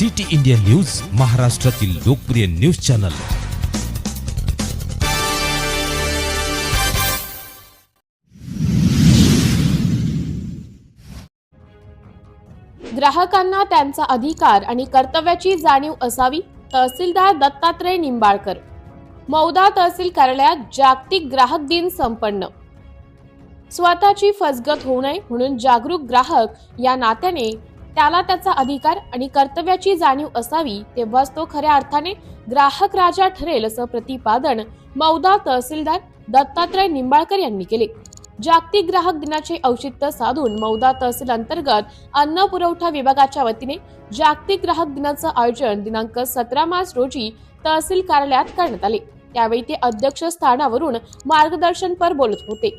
City India news महाराष्ट्रातील लोकप्रिय news channel. ग्राहकांना त्यांचा अधिकार आणि कर्तव्याची जाणीव असावी तहसीलदार दत्तात्रय निंबाळकर. मौदा तहसील कार्यालयात जागतिक ग्राहक दिन संपन्न. स्वतःची फसगत होऊ नये म्हणून जागरूक ग्राहक या नात्याने त्याला त्याचा अधिकार आणि कर्तव्याची जाणीव असावी तेव्हाच तो खऱ्या अर्थाने ग्राहक राजा ठरेल असं प्रतिपादन मौदा तहसीलदार दत्तात्रय निंबाळकर यांनी केले. जागतिक ग्राहक दिनाचे औचित्य साधून मौदा तहसील अंतर्गत अन्न पुरवठा विभागाच्या वतीने जागतिक ग्राहक दिनाचं आयोजन दिनांक सतरा मार्च रोजी तहसील कार्यालयात करण्यात आले. त्यावेळी ते अध्यक्ष स्थानावरून मार्गदर्शनपर बोलत होते.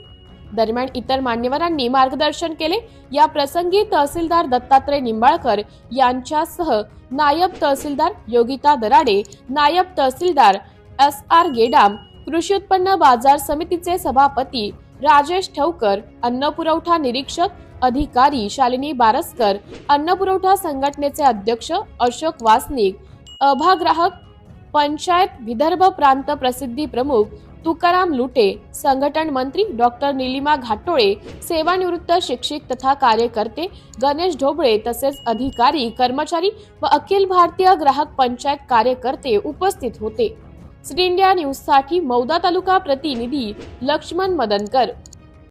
दरम्यान इतर मान्यवरांनी मार्गदर्शन केले. या प्रसंगी तहसीलदार दत्तात्रय निंबाळकर यांच्यासह नायब तहसीलदार योगिता दराडे नायब तहसीलदार एस आर गेडाम कृषी उत्पन्न बाजार समितीचे सभापती राजेश ठवकर अन्न पुरवठा निरीक्षक अधिकारी शालिनी बारसकर अन्न पुरवठा संघटनेचे अध्यक्ष अशोक वासनिक अभाग्राहक पंचायत विदर्भ प्रांत प्रसिद्धी प्रमुख तुकाराम लुटे संघटन मंत्री डॉक्टर निलिमा घाटोळे सेवानिवृत्त शिक्षक तथा कार्यकर्ते गणेश ढोबळे तसेच अधिकारी कर्मचारी व अखिल भारतीय ग्राहक पंचायत कार्यकर्ते उपस्थित होते. श्री इंडिया न्यूजसाठी मौदा तालुका प्रतिनिधी लक्ष्मण मदनकर.